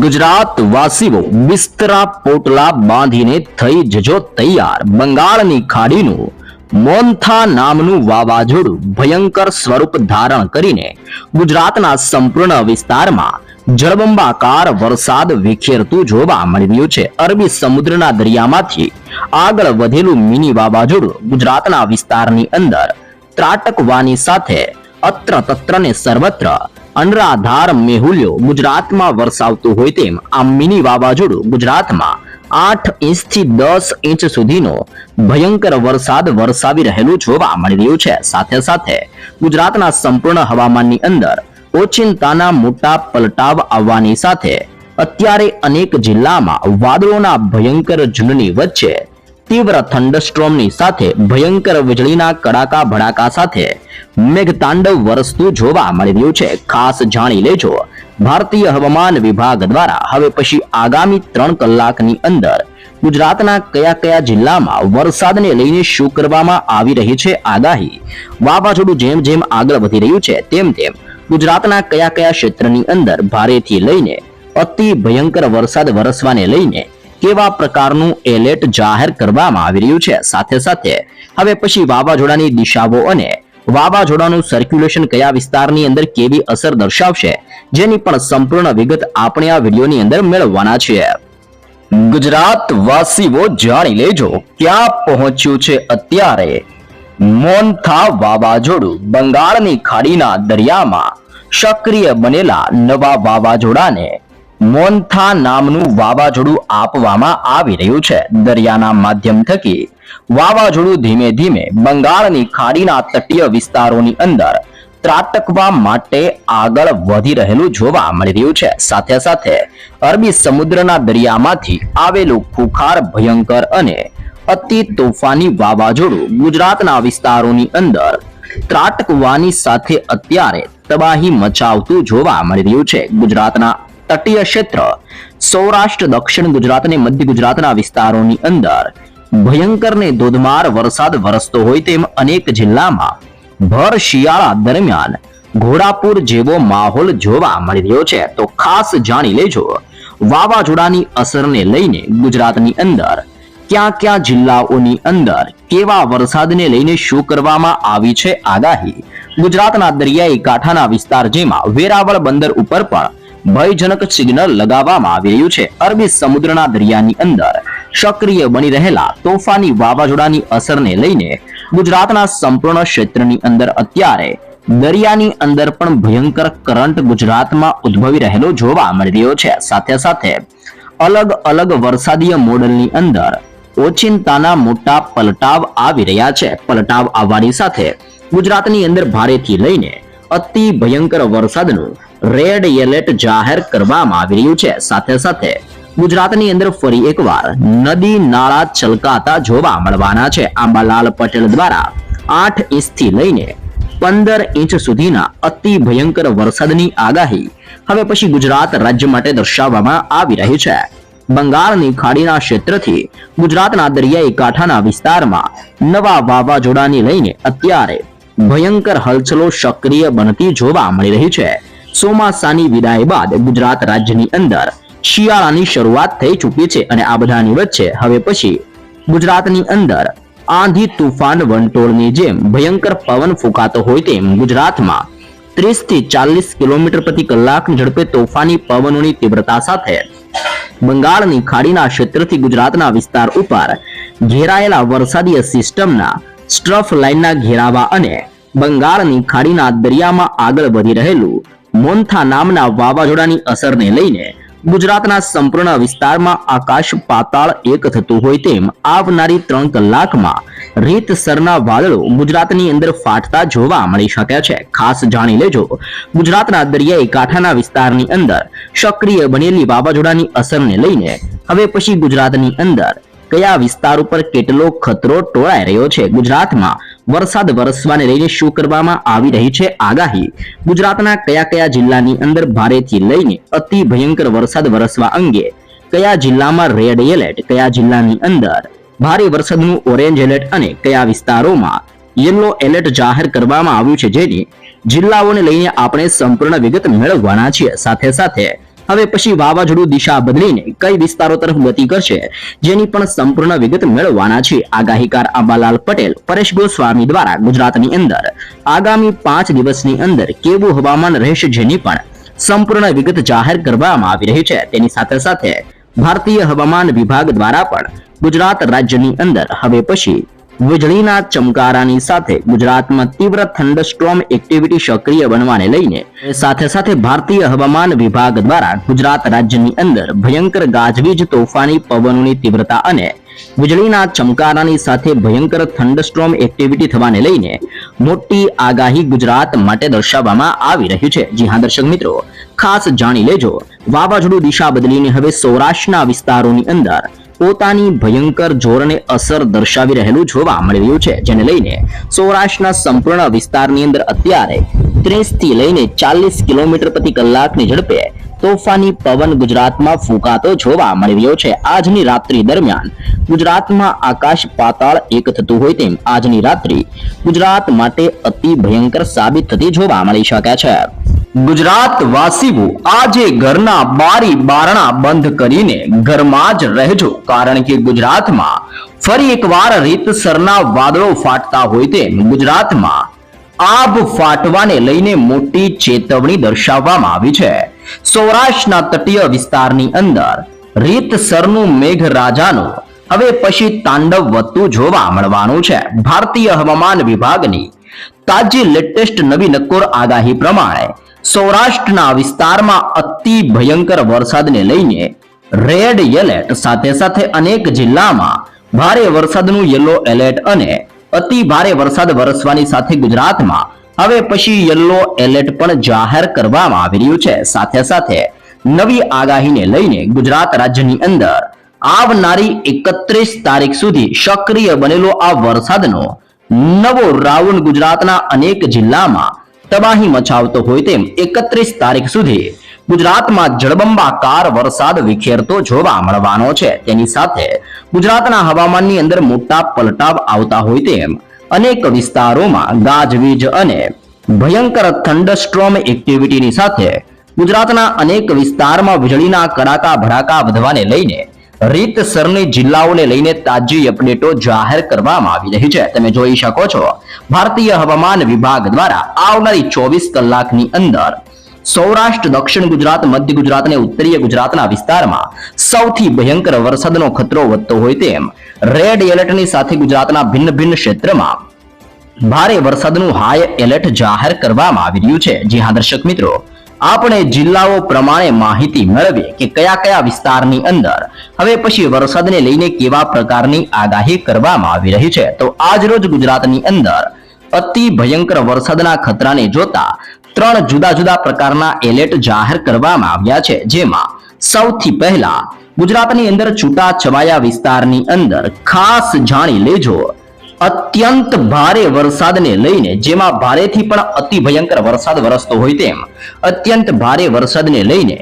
ગુજરાત વાસીઓ બિસ્તરા પોટલા બાંધીને થઈ જજો તૈયાર. બંગાળની ખાડીનું મોન્થા નામનું વાવાઝોડું ભયંકર સ્વરૂપ ધારણ કરીને ગુજરાતના સંપૂર્ણ વિસ્તારમાં જળબંબાકાર વરસાદ વિખેરતું જોવા મળી રહ્યું છે. અરબી સમુદ્રના દરિયામાંથી આગળ વધેલું મિની વાવાઝોડું ગુજરાતના વિસ્તારની અંદર ત્રાટકવાની સાથે અત્ર તત્ર ને સર્વત્ર અનરાધાર મેહુલ્યો ગુજરાતમાં વરસાવતું હોય તેમ આ મિની વાવાઝોડું ગુજરાતમાં આઠ ઇંચથી દસ ઇંચ સુધીનો ભયંકર વરસાદ વરસાવી રહેલું જોવા મળી રહ્યું છે. સાથે સાથે ગુજરાતના સંપૂર્ણ હવામાનની અંદર ઓચિંતાના મોટા પલટાવ આવવાની સાથે અત્યારે અનેક જિલ્લામાં વાદળોના ભયંકર ઝુંડની વચ્ચે તીવ્ર થંડસ્ટ્રોમની સાથે ભયંકર વીજળીના કડાકા ભડાકા સાથે મેઘતાંડવ વરસતું જોવા મળી રહ્યું છે. ખાસ જાણી લેજો, ભારતીય હવામાન વિભાગ દ્વારા હવે પછી આગામી ત્રણ કલાકની અંદર ગુજરાતના કયા કયા જિલ્લામાં વરસાદને લઈને શું કરવામાં આવી રહી છે આગાહી, વાવાઝોડું જેમ જેમ આગળ વધી રહ્યું છે તેમ તેમ ગુજરાતના કયા કયા ક્ષેત્રની અંદર ભારેથી લઈને અતિ ભયંકર વરસાદ વરસવાને લઈને કેવા પ્રકારનું એલર્ટ જાહેર કરવામાં આવી રહ્યું છે? સાથે સાથે હવે પછી વાવાઝોડાની દિશાઓ અને વાવાઝોડાનું સર્ક્યુલેશન કયા વિસ્તારની અંદર કેવી અસર દર્શાવશે? જેની પણ સંપૂર્ણ વિગત આપણે આ વિડીયોની અંદર મેળવવાના છીએ. ગુજરાત વાસીઓ જાણી લેજો, ક્યાં પહોંચ્યું છે અત્યારે? મોનથા વાવાઝોડું બંગાળની ખાડીના દરિયામાં સક્રિય બનેલા નવા વાવાઝોડાને મોન્થા નામનું વાવાઝોડું આપવામાં આવી રહ્યું છે. દરિયાના માધ્યમ થકી વાવાઝોડું ધીમે ધીમે બંગાળની ખાડીના તટીય વિસ્તારોની અંદર ત્રાટકવા માટે આગળ વધી રહેલું જોવા મળી રહ્યું છે. સાથે સાથે અરબી સમુદ્રના દરિયામાંથી આવેલું ખુખાર ભયંકર અને અતિ તોફાની વાવાઝોડું ગુજરાતના વિસ્તારોની અંદર ત્રાટકવાની સાથે અત્યારે તબાહી મચાવતું જોવા મળી રહ્યું છે. ગુજરાતના તટીય ક્ષેત્ર, સૌરાષ્ટ્ર, દક્ષિણ ગુજરાત અને મધ્ય ગુજરાતના વિસ્તારોની અંદર. ભયંકર ને ધોધમાર વરસાદ વરસતો હોય તેમ અનેક જિલ્લામાં ભર શિયાળા દરમિયાન ઘોડાપુર જેવો માહોલ જોવા મળી રહ્યો છે. તો ખાસ જાણી લેજો, વાવાઝોડાની અસરને લઈને ગુજરાતની અંદર ક્યાં ક્યાં જિલ્લાઓની અંદર કેવા વરસાદને લઈને શું કરવામાં આવી છે આગાહી. ગુજરાતના દરિયાઈ કાંઠાના વિસ્તાર જેમાં વેરાવળ બંદર ઉપર પણ ભયજનક સિગ્નલ લગાવવામાં આવી રહ્યું છે. અરબી સમુદ્રના દરિયાની અંદર સક્રિય બની રહેલા તોફાની વાવાઝોડાની અસરને લઈને ગુજરાતના સંપૂર્ણ ક્ષેત્રની અંદર અત્યારે દરિયાની અંદર પણ ભયંકર કરંટ ગુજરાતમાં ઉદ્ભવી રહેલો જોવા મળી રહ્યો છે. સાથે સાથે અલગ અલગ વરસાદીય મોડલની અંદર ઓચિંતાના મોટા પલટાવ આવી રહ્યા છે. પલટાવ આવવાની સાથે ગુજરાતની અંદર ભારેથી લઈને અતિ ભયંકર વરસાદનું રેડ એલર્ટ જાહેર કરવામાં આવી રહ્યું છે. સાથે સાથે ગુજરાતની અંદર ફરી એકવાર નદી નાળા છલકાતા જોવા મળવાના છે. આંબાલાલ પટેલ દ્વારા આઠ ઇંચથી લઈને પંદર ઇંચ સુધીના અતિ ભયંકર વરસાદની આગાહી હવે પછી ગુજરાત રાજ્ય માટે દર્શાવવામાં આવી રહી છે. બંગાળની ખાડીના ક્ષેત્રથી ગુજરાતના દરિયાઈ કાંઠાના વિસ્તારમાં નવા વાવાઝોડાની લઈને અત્યારે ભયંકર હલચલો સક્રિય બનતી જોવા મળી રહી છે. ચોમાસાની વિદાય બાદ ગુજરાત રાજ્યની અંદર શિયાળાની શરૂઆત થઈ ચૂકી છે અને આ બધાની વચ્ચે હવે પછી ગુજરાતની અંદર આંધી તુફાન વંટોળની જેમ ભયંકર પવન ફૂંકાતો હોય તેમ ગુજરાતમાં ત્રીસથી ચાલીસ કિલોમીટર પ્રતિ કલાક ઝડપે તોફાની પવનોની તીવ્રતા સાથે બંગાળની ખાડીના ક્ષેત્રથી ગુજરાતના વિસ્તાર ઉપર ઘેરાયેલા વરસાદીય સિસ્ટમના સ્ટ્રફ લાઇનના ઘેરાવા અને બંગાળની ખાડીના દરિયામાં આગળ વધી રહેલું મોન્થા નામના વાવાઝોડાની અસરને લઈને ગુજરાતના સંપૂર્ણ વિસ્તારમાં આકાશ પાતાળ એક થતું હોય તેમ આવનારી ત્રણ કલાકમાં રીતસરના વાદળો ગુજરાતની અંદર ફાટતા જોવા મળી શકે છે. ખાસ જાણી લેજો, ગુજરાતના દરિયાઈ કાંઠાના વિસ્તારની અંદર સક્રિય બનેલી વાવાઝોડાની અસરને લઈને હવે પછી ગુજરાતની અંદર કયા વિસ્તાર ઉપર કેટલો ખતરો ટોળાઈ રહ્યો છે? ગુજરાતમાં વરસાદ વરસવાને લઈને શું કરવામાં આવી રહી છે આગાહી? ગુજરાતના કયા કયા જિલ્લાની અંદર ભારેથી લઈને અતિ ભયંકર વરસાદ વરસવા અંગે કયા જિલ્લામાં રેડ એલર્ટ કયા જિલ્લાની અંદર ભારે વરસાદનું ઓરેન્જ એલર્ટ અને કયા વિસ્તારોમાં યલો એલર્ટ જાહેર કરવામાં આવ્યું છે જેની જિલ્લાઓને લઈને આપણે સંપૂર્ણ વિગત મેળવવાના છીએ. સાથે સાથે હવે પછી વાવાઝોડું દિશા બદલીને કઈ વિસ્તારો તરફ ગતિ કરશે, જેની પણ સંપૂર્ણ વિગત મેળવવાના છે. આગાહીકાર આંબાલાલ પટેલ, પરેશ ગોસ્વામી દ્વારા ગુજરાતની અંદર. આગામી પાંચ દિવસની અંદર કેવું હવામાન રહેશે જેની પણ સંપૂર્ણ વિગત જાહેર કરવામાં આવી રહી છે. તેની સાથે સાથે ભારતીય હવામાન વિભાગ દ્વારા પણ ગુજરાત રાજ્યની અંદર હવે પછી વીજળીના ચમકારાની સાથે ગુજરાતમાં તીવ્ર થંડરસ્ટોર્મ એક્ટિવિટી સક્રિય બનવાને લઈને સાથે સાથે ભારતીય હવામાન વિભાગ દ્વારા ગુજરાત રાજ્યની અંદર ભયંકર ગાજવીજ, તોફાની, પવનોની તીવ્રતા અને વીજળીના ચમકારાની સાથે ભયંકર થંડરસ્ટોર્મ એક્ટિવિટી થવાને લઈને મોટી આગાહી ગુજરાત માટે દર્શાવવામાં આવી રહી છે. જી હા, દર્શક મિત્રો ખાસ જાણી લેજો. વાવાઝોડું દિશા બદલીને હવે સૌરાષ્ટ્રના વિસ્તારોની અંદર પોતાની ભયંકર જોરને અસર દર્શાવી રહેલું જોવા મળી રહ્યું છે, જેને લઈને સૌરાષ્ટ્રના સંપૂર્ણ વિસ્તારની અંદર અત્યારે ત્રીસથી લઈને ચાલીસ કિલોમીટર પ્રતિ કલાકની ઝડપે તોફાની પવન ગુજરાતમાં ફૂંકાતો જોવા મળી રહ્યો છે. આજની રાત્રિ દરમિયાન ગુજરાતમાં આકાશ પાતાળ એક થતું હોય તેમ આજની રાત્રિ ગુજરાત માટે અતિ ભયંકર સાબિત થતી જોવા મળી શકે છે. ગુજરાત વાસીઓ આજે ઘરના બારી બારણા બંધ કરીને ઘરમાં જ રહેજો. કારણ કે ગુજરાતમાં ફરી એકવાર રીતસરના વાદળો ફાટતા હોય તેમ ગુજરાતમાં આબ ફાટવાને લઈને મોટી ચેતવણી દર્શાવવામાં આવી છે. સૌરાષ્ટ્રના તટીય વિસ્તારની અંદર રીતસરનું મેઘરાજાનું હવે પછી તાંડવ વધતું જોવા મળવાનું છે. ભારતીય હવામાન વિભાગની તાજી લેટેસ્ટ નવી નક્કોર આગાહી પ્રમાણે સૌરાષ્ટ્રના વિસ્તારમાં અતિ ભયંકર વરસાદને લઈને રેડ એલર્ટ સાથે સાથે અનેક જિલ્લામાં ભારે વરસાદનું યલો એલર્ટ અને અતિ ભારે વરસાદ વરસવાની સાથે ગુજરાતમાં હવે પછી યલો એલર્ટ પણ જાહેર કરવામાં આવી રહ્યું છે. સાથે સાથે નવી આગાહીને લઈને ગુજરાત રાજ્યની અંદર આવનારી એકત્રીસ તારીખ સુધી સક્રિય બનેલો આ વરસાદનો નવો રાઉન્ડ ગુજરાતના અનેક જિલ્લામાં તબાહી મચાવતો હોય તેમ એકત્રીસ તારીખ સુધી ગુજરાતમાં જળબંબાકાર વરસાદ વિખેરતો જોવા મળવાનો છે. તેની સાથે ગુજરાતના હવામાનની અંદર મોટા પલટાવ આવતા હોય તેમ અનેક વિસ્તારોમાં ગાજવીજ અને ભયંકર થંડસ્ટ્રોમ એક્ટિવિટીની સાથે ગુજરાતના અનેક વિસ્તારમાં વીજળીના કડાકા ભડાકા વધવાને લઈને રીતસરની જિલ્લાઓને લઈને તાજી અપડેટો જાહેર કરવામાં આવી રહી છે. તમે જોઈ શકો છો, ભારતીય હવામાન વિભાગ દ્વારા આવનારી ચોવીસ કલાકની અંદર સૌરાષ્ટ્ર, દક્ષિણ ગુજરાત, મધ્ય ગુજરાત અને ઉત્તરીય ગુજરાતના વિસ્તારમાં સૌથી ભયંકર વરસાદનો ખતરો વધતો હોય તેમ રેડ એલર્ટની સાથે ગુજરાતના ભિન્ન ભિન્ન ક્ષેત્રમાં ભારે વરસાદનું હાઈ એલર્ટ જાહેર કરવામાં આવી રહ્યું છે. જી હા, દર્શક મિત્રો આપણે જિલ્લાઓ પ્રમાણે માહિતી મેળવીએ કે કયા કયા વિસ્તારની અંદર હવે પછી વરસાદને લઈને કેવા પ્રકારની આગાહી કરવામાં આવી રહી છે. તો આજરોજ ગુજરાતની અંદર અતિ ભયંકર વરસાદના ખતરાને જોતા ત્રણ જુદા જુદા પ્રકારના એલર્ટ જાહેર કરવામાં આવ્યા છે. જેમાં સૌથી પહેલા ગુજરાતની અંદર છૂટા છવાયા વિસ્તારની અંદર ખાસ જાણી લેજો. અત્યંત ભારે વરસાદને લઈને, જેમાં ભારેથી પણ અતિ ભયંકર વરસાદ વરસતો હોય તેમ, અત્યંત ભારે વરસાદને લઈને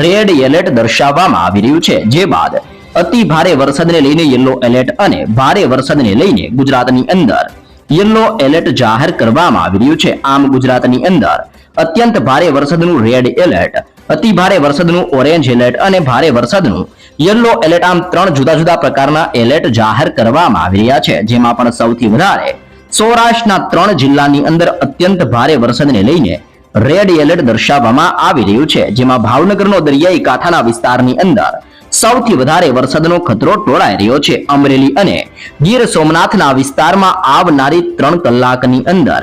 રેડ એલર્ટ દર્શાવવામાં આવી રહ્યું છે. જે બાદ અતિ ભારે વરસાદને લઈને યલો એલર્ટ અને ભારે વરસાદને લઈને ગુજરાતની અંદર યલો એલર્ટ જાહેર કરવામાં આવી રહ્યું છે. આમ ગુજરાતની અંદર અત્યંત ભારે વરસાદનું રેડ એલર્ટ અતિ ભારે વરસાદનું ઓરેન્જ એલર્ટ અને ભારે વરસાદનું યલો એલર્ટ આમ ત્રણ જુદા જુદા પ્રકારના એલર્ટ જાહેર કરવામાં આવી રહ્યા છે. જેમાં પણ સૌથી વધારે સૌરાષ્ટ્રના ત્રણ જિલ્લાની અંદર અત્યંત ભારે વરસાદને લઈને રેડ એલર્ટ દર્શાવવામાં આવી રહ્યું છે. જેમાં ભાવનગરનો દરિયાઈ કાંઠાના વિસ્તારની અંદર સૌથી વધારે વરસાદનો ખતરો ટોળાઈ રહ્યો છે. અમરેલી અને ગીર સોમનાથના વિસ્તારમાં આવનારી ત્રણ કલાકની અંદર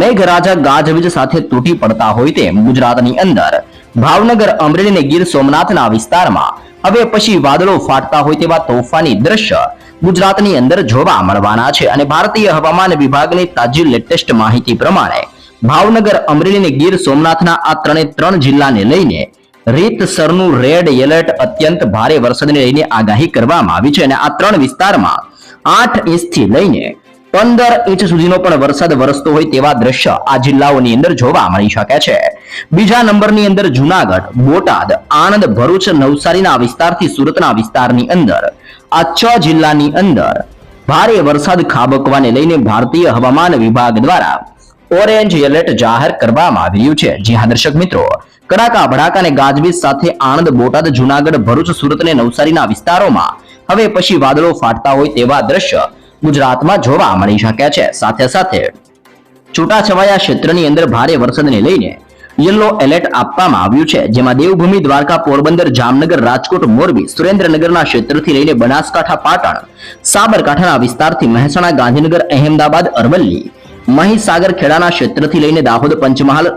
મેઘરાજા ગાજવીજ સાથે તૂટી પડતા હોય તેમ ગુજરાતની અંદર ભાવનગર અમરેલી અને ગીર સોમનાથના વિસ્તારમાં. હવે પછી વાદળો ફાટતા હોય તેવા તોફાની દ્રશ્ય ગુજરાતની અંદર જોવા મળવાના છે અને ભારતીય હવામાન વિભાગની તાજી લેટેસ્ટ માહિતી પ્રમાણે ભાવનગર અમરેલી અને ગીર સોમનાથના આ ત્રણે ત્રણ જિલ્લાને લઈને રીતસરનું રેડ એલર્ટ અત્યંત ભારે વરસાદને લઈને આગાહી કરવામાં આવી છે અને આ ત્રણ વિસ્તારમાં આઠ ઇંચથી લઈને પંદર ઇંચ સુધીનો પણ વરસાદ વરસતો હોય તેવા દ્રશ્ય આ જિલ્લાઓની અંદર જોવા મળી શકે છે. બીજા નંબરની અંદર જુનાગઢ, બોટાદ, આણંદ, ભરૂચ, નવસારીના વિસ્તારથી સુરતના વિસ્તારની અંદર. આ છ જિલ્લાની અંદર ભારે વરસાદ ખાબકવાને લઈને ભારતીય હવામાન વિભાગ દ્વારા ઓરેન્જ એલર્ટ જાહેર કરવામાં આવ્યું છે. જી હા, દર્શક મિત્રો. કડાકા, ભડાકા અને ગાજવીજ સાથે આણંદ, બોટાદ, જુનાગઢ, ભરૂચ, સુરત અને નવસારીના વિસ્તારોમાં હવે પછી વાદળો ફાટતા હોય તેવા દ્રશ્ય ગુજરાતમાં જોવા મળી શકે છે. સાથે સાથે છૂટાછવાયા ક્ષેત્રની અંદર ભારે વરસાદને લઈને યલો એલર્ટ આપવામાં આવ્યું છે. જેમાં દેવભૂમિ, દ્વારકા, પોરબંદર, જામનગર, રાજકોટ, મોરબી, સુરેન્દ્રનગરના ક્ષેત્રથી લઈને બનાસકાંઠા, પાટણ, સાબરકાંઠાના વિસ્તારથી મહેસાણા, ગાંધીનગર, અહેમદાબાદ, અરવલ્લી, મહીસાગર, ખેડાના ક્ષેત્રથી લઈને દાહોદ, પંચમહાલ,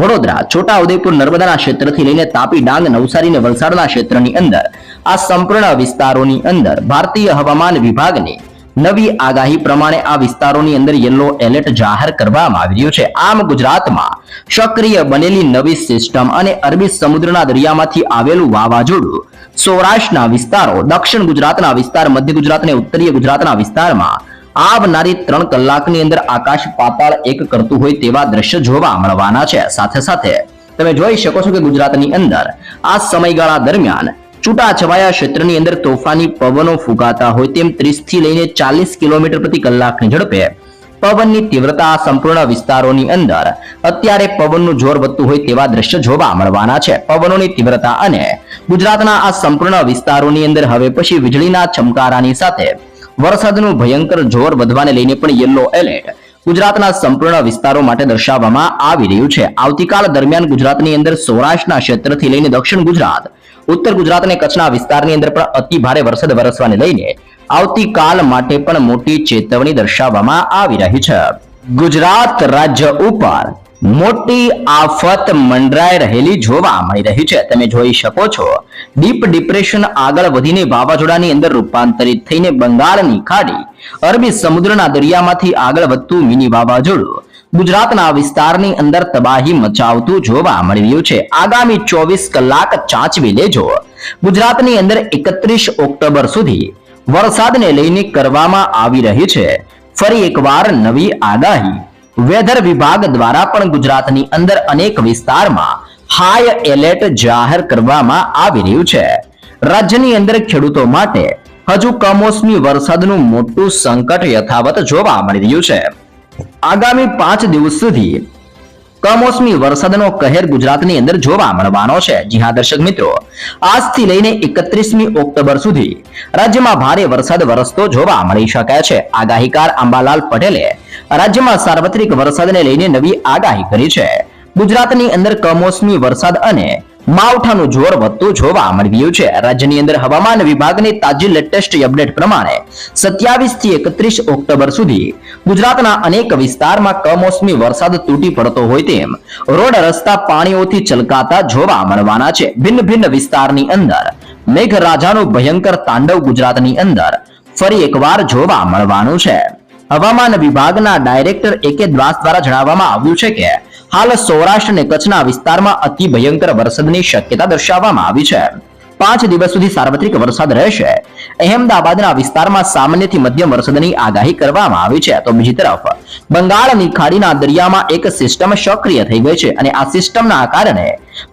વડોદરા, છોટાઉદેપુર, નર્મદાના ક્ષેત્રથી લઈને તાપી, ડાંગ, નવસારી અને વલસાડના ક્ષેત્રની અંદર આ સંપૂર્ણ વિસ્તારોની અંદર ભારતીય હવામાન વિભાગની નવી આગાહી પ્રમાણે આ વિસ્તારોની અંદર યલો એલર્ટ જાહેર કરવામાં આવી રહ્યું છે. આમ ગુજરાતમાં સક્રિય બનેલી નવી સિસ્ટમ અને અરબી સમુદ્રના દરિયામાંથી આવેલું વાવાઝોડું સૌરાષ્ટ્રના વિસ્તારો, દક્ષિણ ગુજરાતના વિસ્તાર, મધ્ય ગુજરાત અને ઉત્તરીય ગુજરાતના વિસ્તારમાં આવનારી ત્રણ કલાકની અંદર આકાશ પાતાળ એક કરતું હોય તેવા દ્રશ્ય જોવા મળવાના છે. સાથે સાથે તમે જોઈ શકો છો કે ગુજરાતની અંદર આ સમયગાળા દરમિયાન છૂટાછવાયા ક્ષેત્રની અંદર તોફાની પવનો ફૂંકાતા હોય તેમ ત્રીસથી લઈને ચાલીસ કિલોમીટર પ્રતિ કલાકની ઝડપે પવનની તીવ્રતા સંપૂર્ણ વિસ્તારોની અંદર અત્યારે પવનનું જોર વધતું હોય તેવા દ્રશ્ય જોવા મળવાના છે. પવનોની તીવ્રતા અને ગુજરાતના આ સંપૂર્ણ વિસ્તારોની અંદર હવે પછી વીજળીના ચમકારાની સાથે વરસાદનું ભયંકર જોર વધવાને લઈને પણ યલો એલર્ટ ગુજરાતના સંપૂર્ણ વિસ્તારો માટે દર્શાવવામાં આવી રહ્યું છે. આવતીકાલ દરમિયાન ગુજરાતની અંદર સૌરાષ્ટ્રના ક્ષેત્રથી લઈને દક્ષિણ ગુજરાત ઉત્તર ગુજરાત અને કચ્છના વિસ્તારની અંદર પણ અતિ ભારે વરસાદ વરસવાને લઈને આવતીકાલ માટે પણ મોટી ચેતવણી દર્શાવવામાં આવી રહી છે. ગુજરાત રાજ્ય ઉપર મોટી આફત મંડરાઈ રહેલી જોવા મળી રહી છે. તમે જોઈ શકો છો, ડીપ ડિપ્રેશન આગળ વધીને વાવાઝોડાની અંદર રૂપાંતરિત થઈને બંગાળની ખાડી અરબી સમુદ્રના દરિયામાંથી આગળ વધતું મિની વાવાઝોડું ગુજરાતના વિસ્તારની અંદર તબાહી મચાવતું જોવા મળી રહ્યું છે. આગામી ચોવીસ કલાક ચાંચવી લેજો. ગુજરાતની અંદર એકત્રીસ ઓક્ટોબર સુધી વરસાદને લઈને કરવામાં આવી રહી છે. ફરી એકવાર નવી આગાહી. વેધર વિભાગ દ્વારા પણ ગુજરાતની અંદર અનેક વિસ્તારમાં હાઈ એલર્ટ જાહેર કરવામાં આવી રહ્યું છે. રાજ્યની અંદર ખેડૂતો માટે હજુ કમોસમી વરસાદનું મોટું સંકટ યથાવત જોવા મળી રહ્યું છે. આગામી પાંચ દિવસ સુધી કમોસમી વરસાદનો કહેર ગુજરાતની અંદર જોવા મળવાનો છે. જી દર્શક મિત્રો, આજથી લઈને એકત્રીસમી ઓક્ટોબર સુધી રાજ્યમાં ભારે વરસાદ વરસતો જોવા મળી શકે છે. આગાહીકાર અંબાલાલ પટેલે રાજ્યમાં સાર્વત્રિક વરસાદને લઈને નવી આગાહી કરી છે. ગુજરાતની અંદર કમોસમી વરસાદ અને માવઠાનું જોર વધતું જોવા મળી છે. રાજ્યની અંદર હવામાન વિભાગની તાજી લેટેસ્ટ અપડેટ પ્રમાણે સત્યાવીસથી એકત્રીસ ઓક્ટોબર સુધી ગુજરાતના અનેક વિસ્તારમાં કમોસમી વરસાદ તૂટી પડતો હોય તેમ રોડ, રસ્તા, પાણીઓથી છલકાતા જોવા મળવાના છે. ભિન્ન ભિન્ન વિસ્તારની અંદર મેઘરાજાનું ભયંકર તાંડવ ગુજરાતની અંદર ફરી એકવાર જોવા મળવાનું છે. હવામાન વિભાગના ડાયરેક્ટર એકે દ્વાસ દ્વારા જણાવવામાં આવ્યું છે કે હાલ સૌરાષ્ટ્ર અને કચ્છના વિસ્તારમાં અતિ ભયંકર વરસાદની શક્યતા દર્શાવવામાં આવી છે. પાંચ દિવસ સુધી સાર્વત્રિક વરસાદ રહેશે. અહેમદાબાદના વિસ્તારમાં સામાન્યથી મધ્યમ વરસાદની આગાહી કરવામાં આવી છે. તો બીજી તરફ, બંગાળની ખાડીના દરિયામાં એક સિસ્ટમ સક્રિય થઈ ગઈ છે અને આ સિસ્ટમના કારણે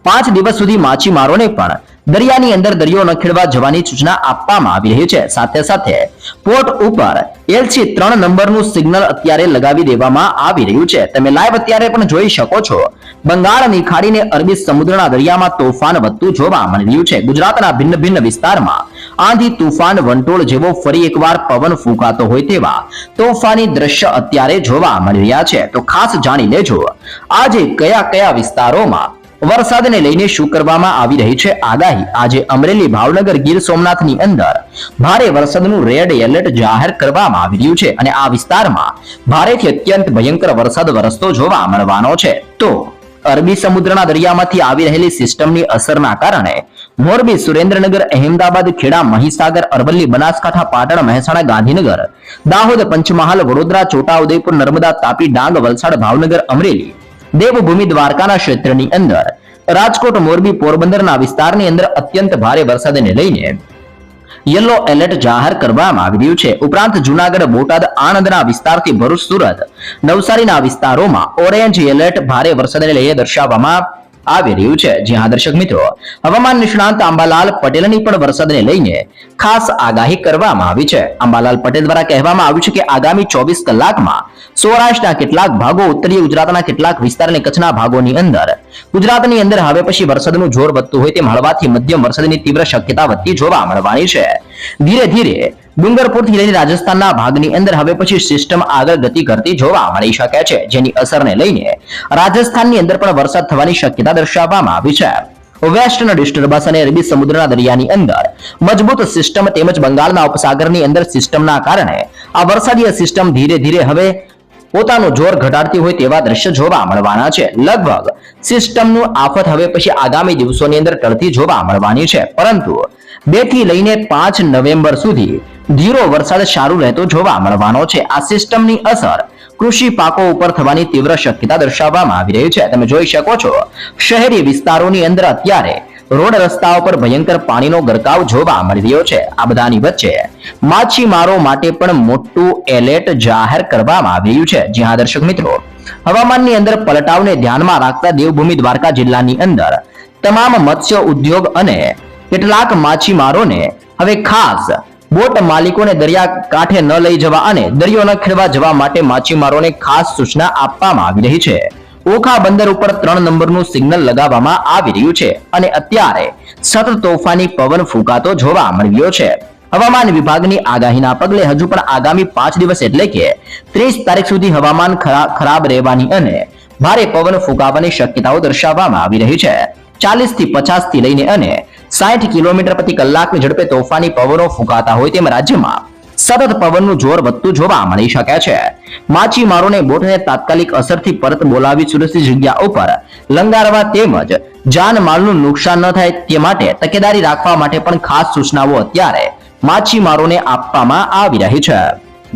પાંચ દિવસ સુધી માછીમારોને પણ દરિયાની અંદર દરિયો ન ખેડવા જવાની સૂચના આપવામાં આવી રહી છે. સાથે સાથે પોર્ટ ઉપર એલસી ત્રણ નંબરનું સિગ્નલ અત્યારે લગાવી દેવામાં આવી રહ્યું છે. તમે લાઈવ અત્યારે પણ જોઈ શકો છો. બંગાળની ખાડીને અરબી સમુદ્રના દરિયામાં તોફાન વધતું જોવા મળી રહ્યું છે. ગુજરાતના ભિન્ન ભિન્ન વિસ્તારમાં આંધી તુફાન વંટોળ જેવો ફરી એકવાર પવન ફૂંકાતો હોય તેવા તોફાની દ્રશ્ય અત્યારે જોવા મળી રહ્યા છે. તો ખાસ જાણી લેજો. આજે કયા કયા વિસ્તારોમાં વરસાદને લઈને શું કરવામાં આવી રહી છે આગાહી? આજે અમરેલી ભાવનગર ગીર સોમનાથની અંદર ભારે વરસાદનું રેડ એલર્ટ જાહેર કરવામાં આવી રહ્યું છે અને આ વિસ્તારમાં ભારેથી અત્યંત ભયંકર વરસાદ વરસતો જોવા મળવાનો છે. તો અરબી સમુદ્રના દરિયામાંથી આવી રહેલી સિસ્ટમની અસરના કારણે મોરબી, સુરેન્દ્રનગર, અહેમદાબાદ, ખેડા, મહીસાગર, અરવલ્લી, બનાસકાંઠા, પાટણ, મહેસાણા, ગાંધીનગર, દાહોદ, પંચમહાલ, વડોદરા, છોટાઉદેપુર, નર્મદા, તાપી, ડાંગ, વલસાડ, ભાવનગર, અમરેલી દેવભૂમિ દ્વારકાના ક્ષેત્રની અંદર. રાજકોટ મોરબી પોરબંદરના વિસ્તારની અંદર અત્યંત ભારે વરસાદને લઈને યલો એલર્ટ જાહેર કરવામાં આવી છે. ઉપરાંત જુનાગઢ, બોટાદ, આણંદના વિસ્તારથી ભરૂચ, સુરત, નવસારીના વિસ્તારોમાં ઓરેન્જ એલર્ટ ભારે વરસાદને લઈને દર્શાવવામાં આવી રહ્યું છે. જ્યાં દર્શક મિત્રો, હવામાન નિષ્ણાંત આંબાલાલ પટેલની પણ વરસાદને લઈને ખાસ આગાહી કરવામાં આવી છે. આંબાલાલ પટેલ દ્વારા કહેવામાં આવ્યું છે કે આગામી ચોવીસ કલાકમાં સૌરાષ્ટ્રના કેટલાક ભાગો, ઉત્તરીય ગુજરાતના કેટલાક વિસ્તાર અને કચ્છના ભાગોની અંદર, ગુજરાતની અંદર હવે પછી વરસાદનું જોર વધતું હોય તેમ હળવાથી મધ્યમ વરસાદની તીવ્ર શક્યતા વધતી જોવા મળવાની છે. ધીરે ધીરે ડુંગરપુરથી લઈને રાજસ્થાનના ભાગની અંદર હવે પછી સિસ્ટમ આગળ ગતિ કરતી જોવા મળી શકે છે, જેની અસરને લઈને રાજસ્થાનની અંદર પણ વરસાદ થવાની શક્યતા દર્શાવવામાં આવી છે. વેસ્ટર્ન ડિસ્ટર્બન્સ અને અરબી સમુદ્રના દરિયાની અંદર મજબૂત સિસ્ટમ તેમજ બંગાળના ઉપસાગરની અંદર સિસ્ટમના કારણે આ વરસાદીય સિસ્ટમ ધીરે ધીરે હવે પોતાનું જોર ઘટાડતી હોય તેવા દ્રશ્ય જોવા મળવાના છે. લગભગ સિસ્ટમનું આફત હવે પછી આગામી દિવસોની અંદર ટળતી જોવા મળવાની છે. પરંતુ બેથી લઈને પાંચ નવેમ્બર સુધી ધીરો વરસાદ સારું રહેતો જોવા મળવાનો છે. આ સિસ્ટમની અસર કૃષિ પાકો ઉપર થવાની તીવ્ર શક્યતા દર્શાવવામાં આવી રહી છે. તમે જોઈ શકો છો, શહેરી વિસ્તારોની અંદર અત્યારે રોડ રસ્તાઓ પર ભયંકર પાણીનો ગરકાવ જોવા મળી રહ્યો છે. આ બધાની વચ્ચે માછીમારો માટે પણ મોટું એલર્ટ જાહેર કરવામાં આવી રહ્યું છે. જ્યાં દર્શક મિત્રો, હવામાનની અંદર પલટાવને ધ્યાનમાં રાખતા દેવભૂમિ દ્વારકા જિલ્લાની અંદર તમામ મત્સ્ય ઉદ્યોગ અને કેટલાક માછીમારોને હવે ખાસ બોટ માલિકોને દરિયા ન લઈ જવા અને દરિયો ન ખેડવા જવા માટે માછીમારોને ખાસ સૂચના આપવામાં આવી રહી છે. ઓખા બંદર ઉપર ત્રણ નંબરનું સિગ્નલ લગાવવામાં આવી રહ્યું છે અને અત્યારે સતત તોફાની પવન ફૂંકાતો જોવા મળ્યો છે. હવામાન વિભાગની આગાહીના પગલે હજુ પણ આગામી પાંચ દિવસ એટલે કે ત્રીસ તારીખ સુધી હવામાન ખરા- ખરાબ રહેવાની અને ભારે પવન ફૂંકાવાની શક્યતાઓ દર્શાવવામાં આવી રહી છે. ચાલીસથી પચાસથી લઈને અને સાઠ કિલોમીટર પ્રતિ કલાકની ઝડપે તોફાની પવનો ફૂંકાતા હોય તેમ રાજ્યમાં સતત પવનનું જોર વધતું જોવા મળી શકે છે. માછીમારોને બોટને તાત્કાલિક અસરથી પરત બોલાવી સુરક્ષિત જગ્યા ઉપર લંગારવા તેમજ જાનમાલનું નુકસાન ન થાય તે માટે તકેદારી રાખવા માટે પણ ખાસ સૂચનાઓ અત્યારે માછીમારોને આપવામાં આવી રહી છે.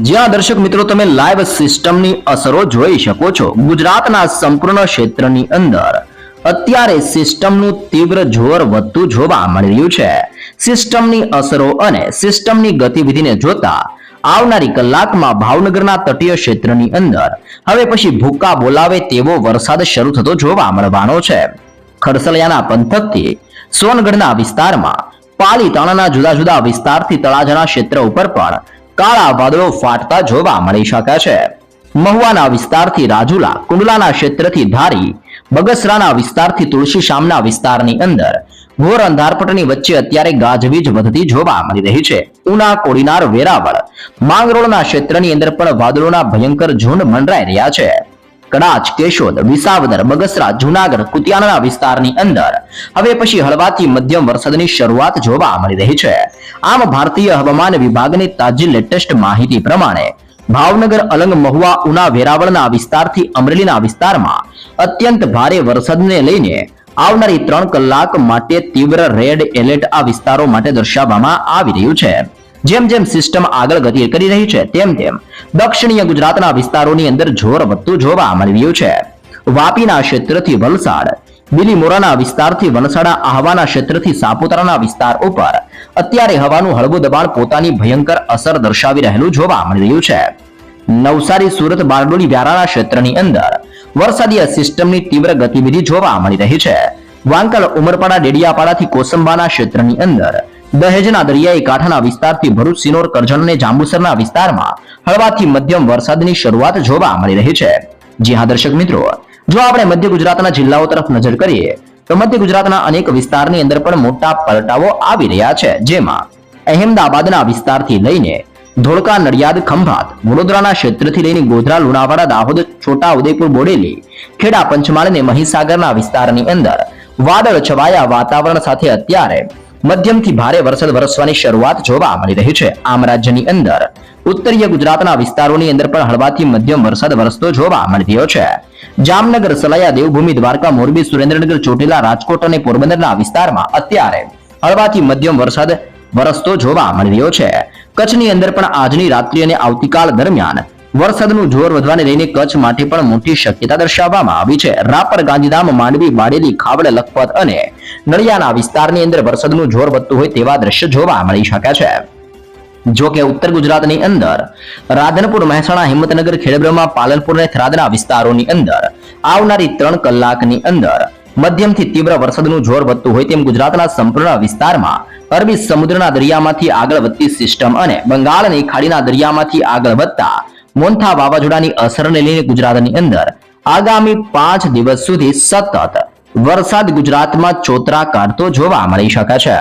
જ્યાં દર્શક મિત્રો તમે લાઈવ સિસ્ટમની અસરો જોઈ શકો છો. ગુજરાતના સંપૂર્ણ ક્ષેત્રની અંદર અત્યારે સિસ્ટમનું તીવ્ર જોર વધતું જોવા મળી રહ્યું છે. સિસ્ટમની અસરો અને સિસ્ટમની ગતિવિધિને જોતા આવનારી કલાકમાં ભાવનગરના તટીય ક્ષેત્રની અંદર હવે પછી ભૂકા બોલાવે તેવો વરસાદ શરૂ થતો જોવા મળવાનો છે. ખડસલિયાના પંથકથી સોનગઢના વિસ્તારમાં પાલીતાણાના જુદા જુદા વિસ્તારથી તળાજાના ક્ષેત્ર ઉપર પણ કાળા વાદળો ફાટતા જોવા મળી શકે છે. મહુવાના વિસ્તારથી રાજુલા, કુંડલાના ક્ષેત્રથી ધારી બગસરાના વિસ્તારથી તુલસી શામના વિસ્તારની અંદર. ઘોર અંધારપટની વચ્ચે અત્યારે ગાજવીજ વધતી જોવા મળી રહી છે. ઉના, કોડીનાર, વેરાવળ. માંગરોળના ક્ષેત્રની અંદર પણ વાદળોના ભયંકર ઝુંડ મંડરાઈ રહ્યા છે. કડાચ, કેશોદ, વિસાવદર, બગસરા, જુનાગઢ કુતિયાણાના વિસ્તારની અંદર. હવે પછી હળવાથી મધ્યમ વરસાદની શરૂઆત જોવા મળી રહી છે. આમ ભારતીય હવામાન વિભાગની તાજી લેટેસ્ટ માહિતી પ્રમાણે ભાવનગર અલંગ મહુવા ઉના વેરાવળના વિસ્તારથી અમરેલીના વિસ્તારમાં અત્યંત ભારે વરસાદને લઈને આવનારી ત્રણ કલાક માટે તીવ્ર રેડ એલર્ટ આ વિસ્તારો માટે દર્શાવવામાં આવી રહ્યું છે. જેમ જેમ સિસ્ટમ આગળ ગતિ કરી રહી છે, તેમ તેમ દક્ષિણીય ગુજરાતના વિસ્તારોની અંદર જોર વધતું જોવા મળી રહ્યું છે. વાપીના ક્ષેત્રથી વલસાડ બિલીમોરાના વિસ્તારથી વલસાડા આહવાના ક્ષેત્રથી સાપુતારાના વિસ્તાર ઉપર. અત્યારે હવાનું હળવું દબાણ પોતાની ભયંકર અસર દર્શાવી રહેલું જોવા મળી રહ્યું છે. નવસારી, સુરત, બારડોલી વ્યારાના ક્ષેત્રની અંદર વરસાદીય સિસ્ટમની તીવ્ર ગતિવિધિ જોવા મળી રહી છે. વાંકલ, ઉમરપાડા, ડેડિયાપાડાથી કોસંબાના ક્ષેત્રની અંદર દહેજના દરિયાઈ કાંઠાના વિસ્તારથી ભરૂચ, સિનોર, કરજણ અને જાંબુસરના વિસ્તારમાં હળવાથી મધ્યમ વરસાદની શરૂઆત જોવા મળી રહી છે. જી હા, દર્શક મિત્રો જો આપણે મધ્ય ગુજરાતના જિલ્લાઓ તરફ નજર કરીએ, તો મધ્ય ગુજરાતના અનેક વિસ્તારની અંદર પણ મોટા પલટાઓ આવી રહ્યા છે. જેમાં અહેમદાબાદના વિસ્તારથી લઈને ધોળકા, નડિયાદ, ખંભાત, વડોદરાના ક્ષેત્રથી લઈને ગોધરા, લુણાવાડા, દાહોદ છોટા ઉદયપુર બોડેલી, ખેડા, પંચમહાલ અને મહીસાગરના વિસ્તારની અંદર વાદળ છવાયા વાતાવરણ સાથે અત્યારે મધ્યમથી ભારે વરસાદ વરસવાની શરૂઆત જોવા મળી રહી છે. આમ રાજ્યની અંદર ઉત્તરીય ગુજરાતના વિસ્તારોની અંદર પણ હળવાથી મધ્યમ વરસાદ વરસતો જોવા મળી છે. જામનગર, સલાયા, દેવભૂમિ, દ્વારકા, મોરબી, સુરેન્દ્રનગર, ચોટીલા, રાજકોટ અને પોરબંદરના વિસ્તારમાં અત્યારે હળવાથી મધ્યમ વરસાદ વરસતો જોવા મળી છે. કચ્છની અંદર પણ આજની રાત્રિ અને આવતીકાલ દરમિયાન વરસાદનું જોર વધવાને લઈને કચ્છ માટે પણ મોટી શક્યતા દર્શાવવામાં આવી છે. રાપર, ગાંધીધામ, માંડવી બાડેલી ખાવડ, લખપત અને નળિયાના વિસ્તારની અંદર વરસાદનું જોર વધતું હોય તેવા દ્રશ્ય જોવા મળી શકે છે. જો ઉત્તર ગુજરાતની અંદર રાધનપુર, મહેસાણા, હિંમતનગર, ખેડબ્રહ્મા, પાલનપુર અને થરાદના વિસ્તારોની અંદર આવનારી ત્રણ કલાકની અંદર મધ્યમથી તીવ્ર વરસાદનું જોર વધતું હોય તેમ ગુજરાતના સંપૂર્ણ વિસ્તારમાં અરબી સમુદ્રના દરિયામાંથી આગળ વધતી સિસ્ટમ અને બંગાળની ખાડીના દરિયામાંથી આગળ વધતા મોન્થા વાવાઝોડાની અસરને લઈને ગુજરાતની અંદર આગામી પાંચ દિવસ સુધી સતત વરસાદ ગુજરાતમાં ચોતરા કાઢતો જોવા મળી શકે છે.